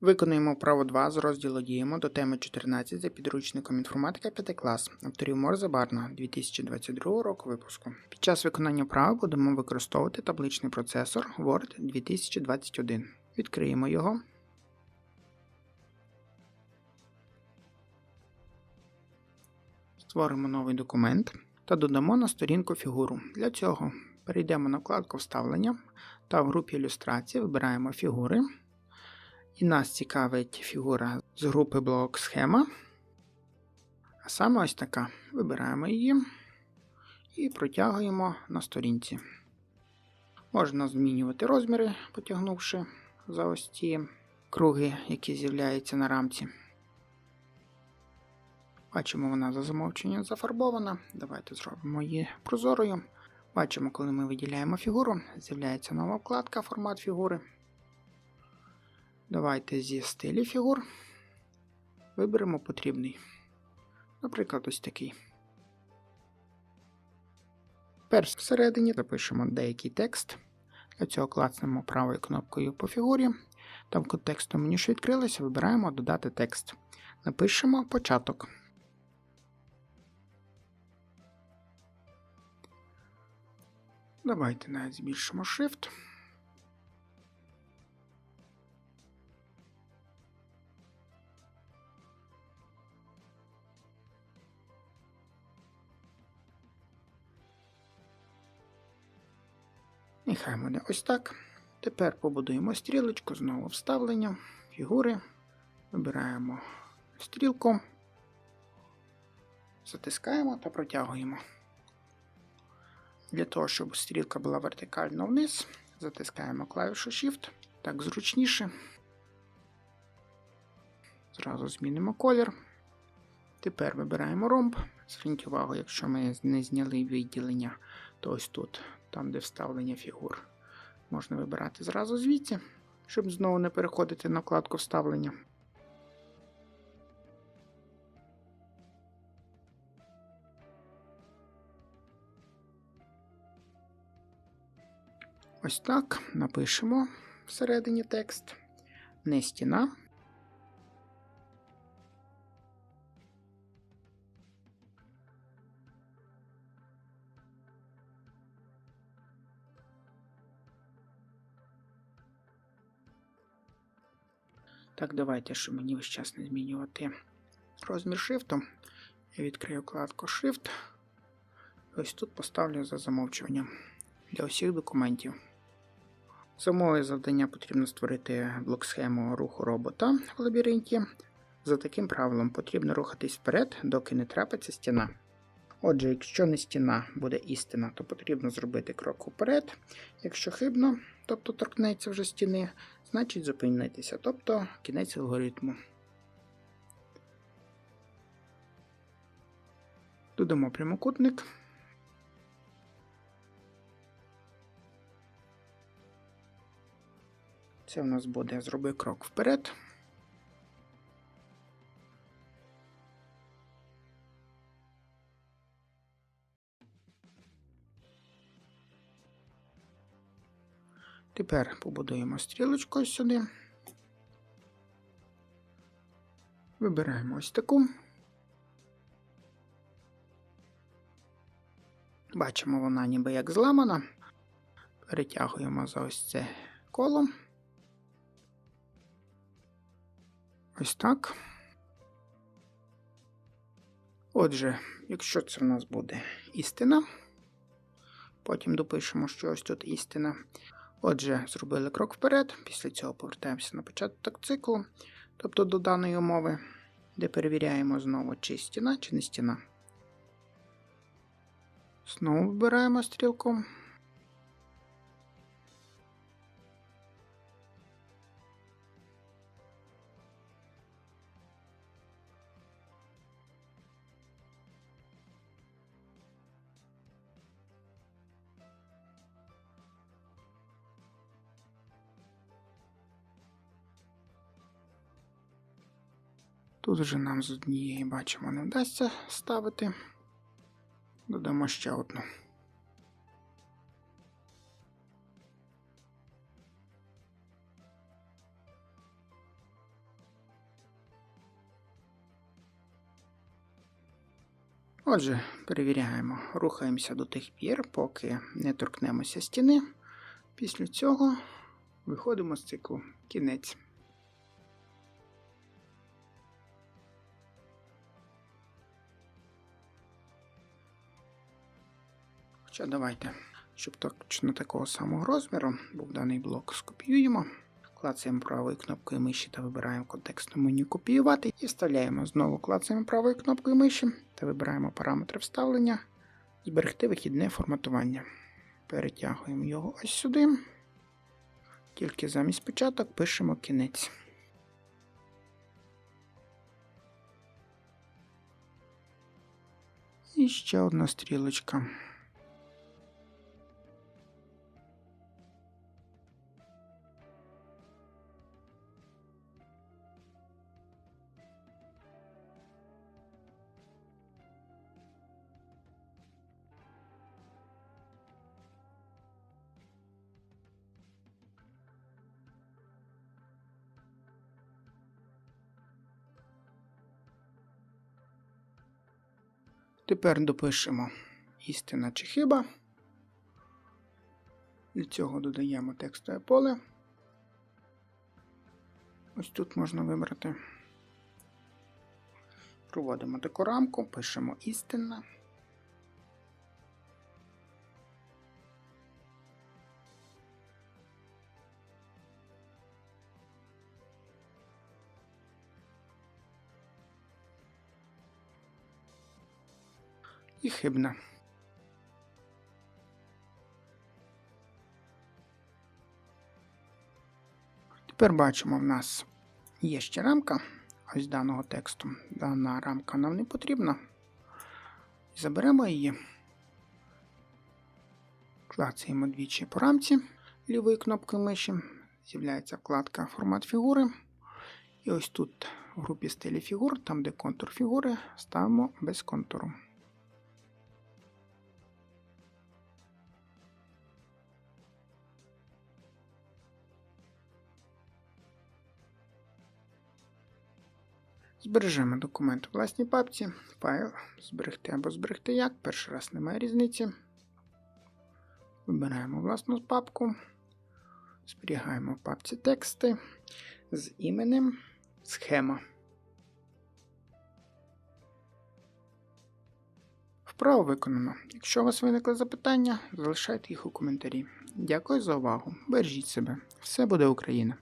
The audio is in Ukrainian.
Виконуємо вправо 2 з розділу Діємо до теми 14 за підручником інформатика 5 клас авторів Морзе Барна 2022 року випуску. Під час виконання вправи будемо використовувати табличний процесор Word 2021. Відкриємо його. Створимо новий документ та додамо на сторінку фігуру. Для цього перейдемо на вкладку Вставлення та в групі ілюстрації вибираємо фігури. І нас цікавить фігура з групи блок схема. А саме ось така. Вибираємо її і протягуємо на сторінці. Можна змінювати розміри, потягнувши за ось ті круги, які з'являються на рамці. Бачимо, вона за замовченням зафарбована. Давайте зробимо її прозорою. Бачимо, коли ми виділяємо фігуру, з'являється нова вкладка формат фігури. Давайте зі стилі фігур виберемо потрібний. Наприклад, ось такий. Перш всередині запишемо деякий текст. Для цього клацнемо правою кнопкою по фігурі. Там контексту меню, що відкрилося, вибираємо Додати текст. Напишемо початок. Давайте навіть збільшимо Shift. Нехай буде ось так. Тепер побудуємо стрілочку, знову вставлення, фігури. Вибираємо стрілку, затискаємо та протягуємо. Для того, щоб стрілка була вертикально вниз, затискаємо клавішу Shift, так зручніше. Зразу змінимо колір. Тепер вибираємо ромб. Зверніть увагу, якщо ми не зняли відділення, то ось тут, там, де вставлення фігур, можна вибирати зразу звідси, щоб знову не переходити на вкладку вставлення. Ось так напишемо всередині текст. Не стіна. Так, давайте, щоб мені весь час не змінювати розмір шрифту. Я відкрию вкладку Shift. Ось тут поставлю за замовчуванням для усіх документів. Самое завдання потрібно створити блок-схему руху робота в лабіринті. За таким правилом потрібно рухатись вперед, доки не трапиться стіна. Отже, якщо не стіна буде істина, то потрібно зробити крок вперед. Якщо хибно, тобто торкнеться вже стіни, значить зупинитися, тобто кінець алгоритму. Додамо прямокутник. Це у нас буде зроби крок вперед. Тепер побудуємо стрілочку ось сюди. Вибираємо ось таку. Бачимо, вона ніби як зламана. Перетягуємо за ось це коло. Ось так. Отже, якщо це в нас буде істина, потім допишемо, що ось тут істина. Отже, зробили крок вперед, після цього повертаємося на початок циклу, тобто до даної умови, де перевіряємо знову, чи стіна, чи не стіна. Знову вибираємо стрілку. Тут вже нам з однієї бачимо не вдасться ставити. Додамо ще одну. Отже, перевіряємо, рухаємося до тих пір, поки не торкнемося стіни. Після цього виходимо з циклу. Кінець. Хоча давайте, щоб точно такого самого розміру був даний блок, скопіюємо. Клацаємо правою кнопкою миші та вибираємо контекстну меню копіювати і вставляємо. Знову клацаємо правою кнопкою миші та вибираємо параметри вставлення, зберегти вихідне форматування. Перетягуємо його ось сюди. Тільки замість початок пишемо кінець. І ще одна стрілочка. Тепер допишемо істина чи хиба. Для цього додаємо текстове поле. Ось тут можна вибрати. Проводимо таку рамку, пишемо істина. І хибна. Тепер бачимо, в нас є ще рамка ось даного тексту. Дана рамка нам не потрібна. Заберемо її, клацаємо двічі по рамці лівою кнопкою миші. З'являється вкладка Формат фігури. І ось тут в групі стилі фігур, там де контур фігури, ставимо без контуру. Збережемо документ у власній папці, файл, зберегти або зберегти як. Перший раз немає різниці. Вибираємо власну папку, зберігаємо в папці тексти з іменем схема. Вправо виконано. Якщо у вас виникли запитання, залишайте їх у коментарі. Дякую за увагу. Бережіть себе. Все буде Україна!